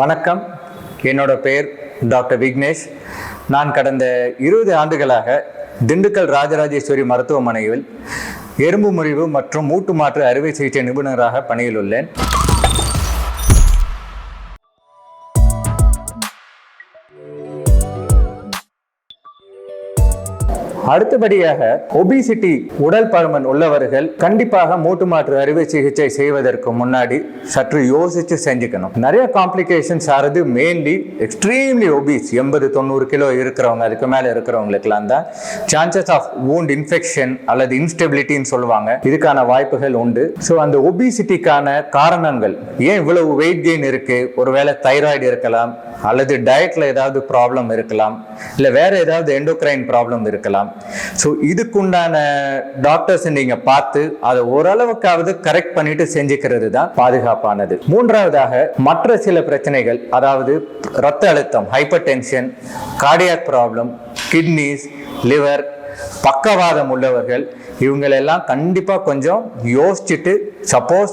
வணக்கம். என்னோட பெயர் டாக்டர் விக்னேஷ். நான் கடந்த இருபது ஆண்டுகளாக திண்டுக்கல் ராஜராஜேஸ்வரி மருத்துவமனையில் எறும்பு முறிவு மற்றும் மூட்டு மாற்று அறுவை சிகிச்சை நிபுணராக பணியில் உள்ளேன். அடுத்தபடியாக ஒபிசிட்டி உடல் பருமன் உள்ளவர்கள் கண்டிப்பாக மூட்டு மாற்று அறுவை சிகிச்சை செய்வதற்கு முன்னாடி சற்று யோசிச்சு செஞ்சுக்கணும். நிறைய காம்ப்ளிகேஷன்ஸ் ஆறது மெயின்லி எக்ஸ்ட்ரீம்லி ஒபீஸ் எண்பது தொண்ணூறு கிலோ இருக்கிறவங்க அதுக்கு மேலே இருக்கிறவங்களுக்குலாம் தான் சான்சஸ் ஆஃப் வூண்ட் இன்ஃபெக்ஷன் அல்லது இன்ஸ்டெபிலிட்டின்னு சொல்லுவாங்க. இதுக்கான வாய்ப்புகள் உண்டு. ஸோ அந்த ஒபிசிட்டிக்கான காரணங்கள் ஏன் இவ்வளவு வெயிட் கெயின் இருக்கு? ஒருவேளை தைராய்டு இருக்கலாம் அல்லது டயட்ல ஏதாவது ப்ராப்ளம் இருக்கலாம் இல்லை வேற ஏதாவது எண்டோக்ரைன் ப்ராப்ளம் இருக்கலாம் ஸோ இதுக்குண்டான டாக்டர்ஸ் நீங்கள் பார்த்து அதை ஓரளவுக்காவது கரெக்ட் பண்ணிட்டு செஞ்சுக்கிறது தான் பாதுகாப்பானது. மூன்றாவதாக மற்ற சில பிரச்சனைகள் அதாவது ரத்த அழுத்தம் hypertension cardiac problem kidneys liver பக்கவாதம் உள்ளவர்கள் இவங்களெல்லாம் கண்டிப்பாக கொஞ்சம் யோசிச்சுட்டு சப்போஸ்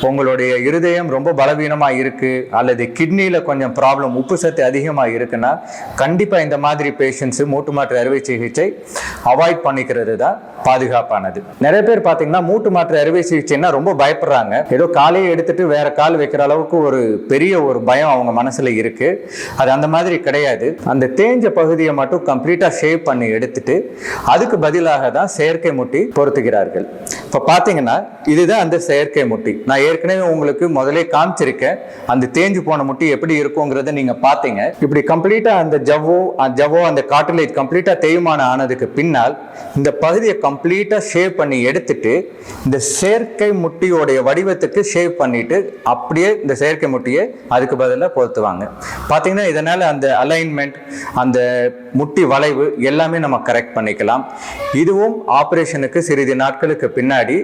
உங்களுடைய இருதயம் ரொம்ப பலவீனமாக இருக்குது அல்லது கிட்னியில் கொஞ்சம் ப்ராப்ளம் உப்பு சத்து அதிகமாக இருக்குன்னா கண்டிப்பாக இந்த மாதிரி பேஷண்ட்ஸு மூட்டு மாற்று அறுவை சிகிச்சை அவாய்ட் பண்ணிக்கிறது தான் பாதுகாப்பானது. நிறைய பேர் பார்த்தீங்கன்னா மூட்டு மாற்று அறுவை சிகிச்சைன்னா ரொம்ப பயப்படுறாங்க. ஏதோ காலையை எடுத்துட்டு வேற கால் வைக்கிற அளவுக்கு ஒரு பெரிய ஒரு பயம் அவங்க மனசுல இருக்கு. அது அந்த மாதிரி கிடையாது. அந்த தேஞ்ச பகுதியை மட்டும் கம்ப்ளீட்டா ஷேவ் பண்ணி எடுத்துட்டு அதுக்கு பதிலாக தான் செயற்கை முட்டி பொருத்துகிறார்கள். இப்போ பார்த்தீங்கன்னா இதுதான் அந்த செயற்கை முட்டி. நான் ஏற்கனவே உங்களுக்கு முதலே காமிச்சிருக்கேன். அந்த தேஞ்சு போன முட்டி எப்படி இருக்குங்கிறத நீங்கள் பார்த்தீங்க இப்படி கம்ப்ளீட்டாக அந்த ஜவ்வோ அந்த ஜவ்வோ அந்த காட்டிலேஜ் கம்ப்ளீட்டாக தேய்மானம் ஆனதுக்கு பின்னால் இந்த பகுதியை கம்ப்ளீட்டாக ஷேவ் பண்ணி எடுத்துட்டு இந்த செயற்கை முட்டியோடைய வடிவத்துக்கு ஷேவ் பண்ணிட்டு அப்படியே இந்த செயற்கை முட்டியை அதுக்கு பதிலாக பொருத்துவாங்க பார்த்தீங்கன்னா இதனால் அந்த அலைன்மெண்ட் அந்த முட்டி வளைவு எல்லாமே நம்ம கரெக்ட் பண்ணிக்கலாம். இதுவும் ஆப்ரேஷனுக்கு சிறிது நாட்களுக்கு பின்னாடி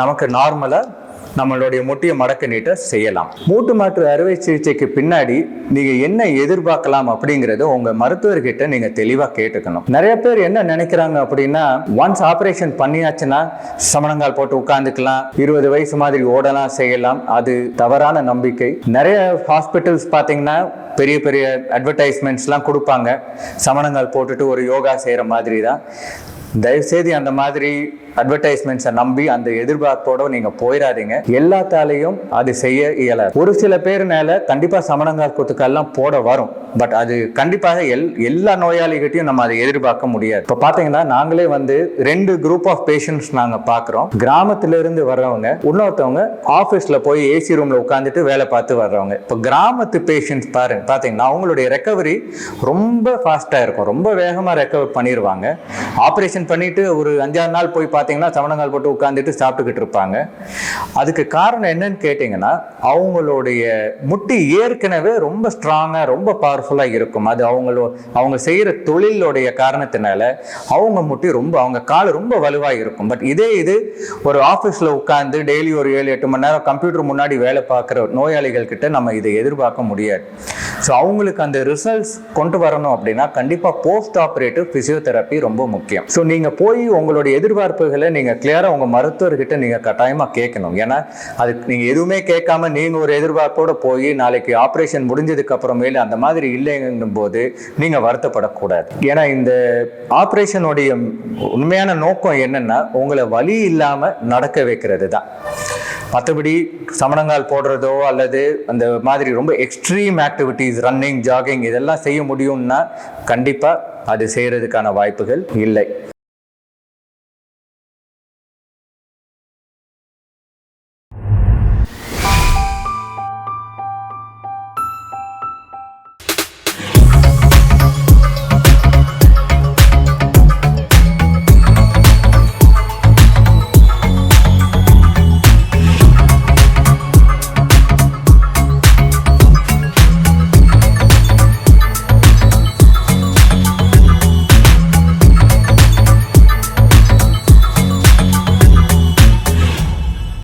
நமக்கு நார்மலாக நம்மளுடைய முட்டியை மடக்க நீட்ட செய்யலாம். மூட்டு மாற்று அறுவை சிகிச்சைக்கு பின்னாடி நீங்க என்ன எதிர்பார்க்கலாம் அப்படிங்கறத உங்க மருத்துவர்கிட்ட நீங்க தெளிவா கேட்டுக்கணும். நிறைய பேர் என்ன நினைக்கிறாங்க அப்படின்னா ஒன்ஸ் ஆபரேஷன் பண்ணியாச்சுன்னா சமணங்கால் போட்டு உட்காந்துக்கலாம் இருபது வயசு மாதிரி ஓடலாம் செய்யலாம். அது தவறான நம்பிக்கை. நிறைய ஹாஸ்பிட்டல்ஸ் பார்த்தீங்கன்னா பெரிய பெரிய அட்வர்டைஸ்மெண்ட்ஸ்லாம் கொடுப்பாங்க. சமணங்கால் போட்டுட்டு ஒரு யோகா செய்கிற மாதிரி தான் தயவுசெய்து அந்த மாதிரி அட்வர்டைஸ்மெண்ட்ஸை நம்பி அந்த எதிர்பார்ப்போட நீங்க போயிடாதீங்க எல்லாத்தாலையும் அது செய்ய இயலாது. ஒரு சில பேர்னால கண்டிப்பா சமணங்கால் குத்துக்கெல்லாம் போட வரும். பட் அது கண்டிப்பாக எல் எல்லா நோயாளிகிட்டையும் நம்ம அதை எதிர்பார்க்க முடியாது. இப்போ பார்த்தீங்கன்னா நாங்களே வந்து ரெண்டு குரூப் ஆஃப் பேஷண்ட்ஸ் நாங்கள் பார்க்குறோம் கிராமத்திலிருந்து வர்றவங்க இன்னொருத்தவங்க ஆஃபீஸில் போய் ஏசி ரூமில் உட்காந்துட்டு வேலை பார்த்து வர்றவங்க. இப்போ கிராமத்து பேஷண்ட்ஸ் பாருங்க பார்த்தீங்கன்னா அவங்களுடைய ரெக்கவரி ரொம்ப ஃபாஸ்ட்டாக இருக்கும். ரொம்ப வேகமாக ரெக்கவர் பண்ணிடுவாங்க ஆப்ரேஷன் பண்ணிட்டு ஒரு அஞ்சாறு நாள் போய் பார்த்து பார்த்தீங்கன்னா சமணங்கால் போட்டு உட்காந்துட்டு சாப்பிட்டுக்கிட்டு இருப்பாங்க. அதுக்கு காரணம் என்னன்னு கேட்டிங்கன்னா அவங்களுடைய முட்டி ஏற்கனவே ரொம்ப ஸ்ட்ராங்காக ரொம்ப பவர்ஃபுல்லாக இருக்கும். அது அவங்களோ அவங்க செய்கிற தொழிலுடைய காரணத்தினால அவங்க முட்டி ரொம்ப அவங்க கால் ரொம்ப வலுவாக இருக்கும். பட் இதே இது ஒரு ஆஃபீஸில் உட்காந்து டெய்லி ஒரு ஏழு எட்டு மணி நேரம் கம்ப்யூட்டர் முன்னாடி வேலை பார்க்குற நோயாளிகள் கிட்ட நம்ம இதை எதிர்பார்க்க முடியாது. ஸோ அவங்களுக்கு அந்த ரிசல்ட்ஸ் கொண்டு வரணும் அப்படின்னா கண்டிப்பாக போஸ்ட் ஆப்ரேட்டிவ் ஃபிசியோதெரப்பி ரொம்ப முக்கியம். ஸோ நீங்கள் போய் உங்களுடைய எதிர்பார்ப்புகளை நீங்கள் கிளியராக உங்கள் மருத்துவர்கிட்ட நீங்கள் கட்டாயமாக கேட்கணும். ஏன்னா அதுக்கு நீங்கள் எதுவுமே கேட்காம நீங்கள் ஒரு எதிர்பார்ப்போடு போய் நாளைக்கு ஆப்ரேஷன் முடிஞ்சதுக்கு அப்புறமேல அந்த மாதிரி இல்லைங்கும் போது நீங்கள் வருத்தப்படக்கூடாது. ஏன்னா இந்த ஆப்ரேஷனுடைய உண்மையான நோக்கம் என்னென்னா உங்களை வழி இல்லாமல் நடக்க வைக்கிறது தான் மற்றபடி சமணங்கால் போடுறதோ அல்லது அந்த மாதிரி ரொம்ப எக்ஸ்ட்ரீம் ஆக்டிவிட்டீஸ் ரன்னிங் ஜாகிங் இதெல்லாம் செய்ய முடியும்னா கண்டிப்பாக அது செய்கிறதுக்கான வாய்ப்புகள் இல்லை.